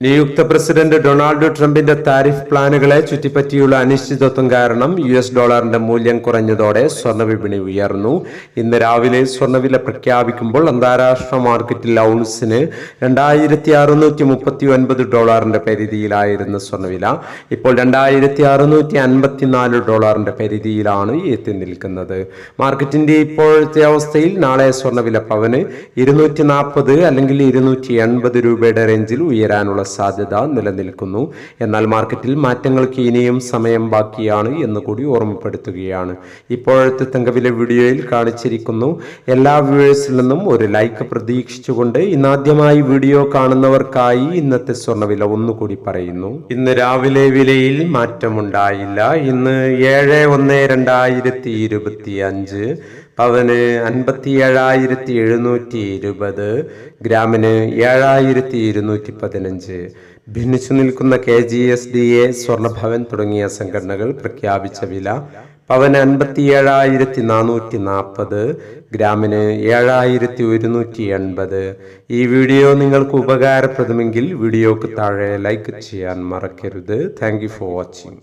നിയുക്ത president Donald ട്രംപിന്റെ tariff പ്ലാനുകളെ ചുറ്റിപ്പറ്റിയുള്ള അനിശ്ചിതത്വം കാരണം യു എസ് ഡോളറിന്റെ മൂല്യം കുറഞ്ഞതോടെ സ്വർണവിപണി ഉയർന്നു. ഇന്ന് രാവിലെ സ്വർണവില പ്രഖ്യാപിക്കുമ്പോൾ അന്താരാഷ്ട്ര മാർക്കറ്റിൽ ഔൺസിന് രണ്ടായിരത്തി അറുന്നൂറ്റി മുപ്പത്തി ഒൻപത് ഡോളറിന്റെ പരിധിയിലായിരുന്നു സ്വർണവില ഇപ്പോൾ രണ്ടായിരത്തി അറുന്നൂറ്റി അൻപത്തിനാല് ഡോളറിന്റെ പരിധിയിലാണ് എത്തി നിൽക്കുന്നത്. മാർക്കറ്റിന്റെ ഇപ്പോഴത്തെ അവസ്ഥയിൽ നാളെ സ്വർണവില പവന് ഇരുന്നൂറ്റി നാൽപ്പത് അല്ലെങ്കിൽ ഇരുന്നൂറ്റി എൺപത് രൂപയുടെ റേഞ്ചിൽ ഉയരാനുള്ള സാധ്യത നിലനിൽക്കുന്നു. എന്നാൽ മാർക്കറ്റിൽ മാറ്റങ്ങൾക്ക് ഇനിയും സമയം ബാക്കിയാണ് എന്ന് കൂടി ഓർമ്മപ്പെടുത്തുകയാണ്. ഇപ്പോഴത്തെ തങ്കവില വീഡിയോയിൽ കാണിച്ചിരിക്കുന്നു. എല്ലാ വ്യൂവേഴ്സിൽ നിന്നും ഒരു ലൈക്ക് പ്രതീക്ഷിച്ചുകൊണ്ട് ഇന്നാദ്യമായി വീഡിയോ കാണുന്നവർക്കായി ഇന്നത്തെ സ്വർണവില ഒന്നുകൂടി പറയുന്നു. ഇന്ന് രാവിലെ വിലയിൽ മാറ്റമുണ്ടായില്ല. ഇന്ന് ഏഴ് ഒന്ന് രണ്ടായിരത്തി ഇരുപത്തി അഞ്ച് പവന് അൻപത്തി ഏഴായിരത്തി എഴുന്നൂറ്റി ഇരുപത് ഗ്രാമിന് ഏഴായിരത്തി ഇരുന്നൂറ്റി പതിനഞ്ച് ഭിന്നിച്ചു നിൽക്കുന്ന K G S D A Swarnabhavan തുടങ്ങിയ സംഘടനകൾ പ്രഖ്യാപിച്ച വില പവന് അൻപത്തി ഏഴായിരത്തി നാനൂറ്റി നാൽപ്പത് ഗ്രാമിന് ഏഴായിരത്തി ഒരുന്നൂറ്റി എൺപത് ഈ വീഡിയോ നിങ്ങൾക്ക് ഉപകാരപ്രദമെങ്കിൽ വീഡിയോക്ക് താഴെ ലൈക്ക് ചെയ്യാൻ മറക്കരുത്. Thank for watching.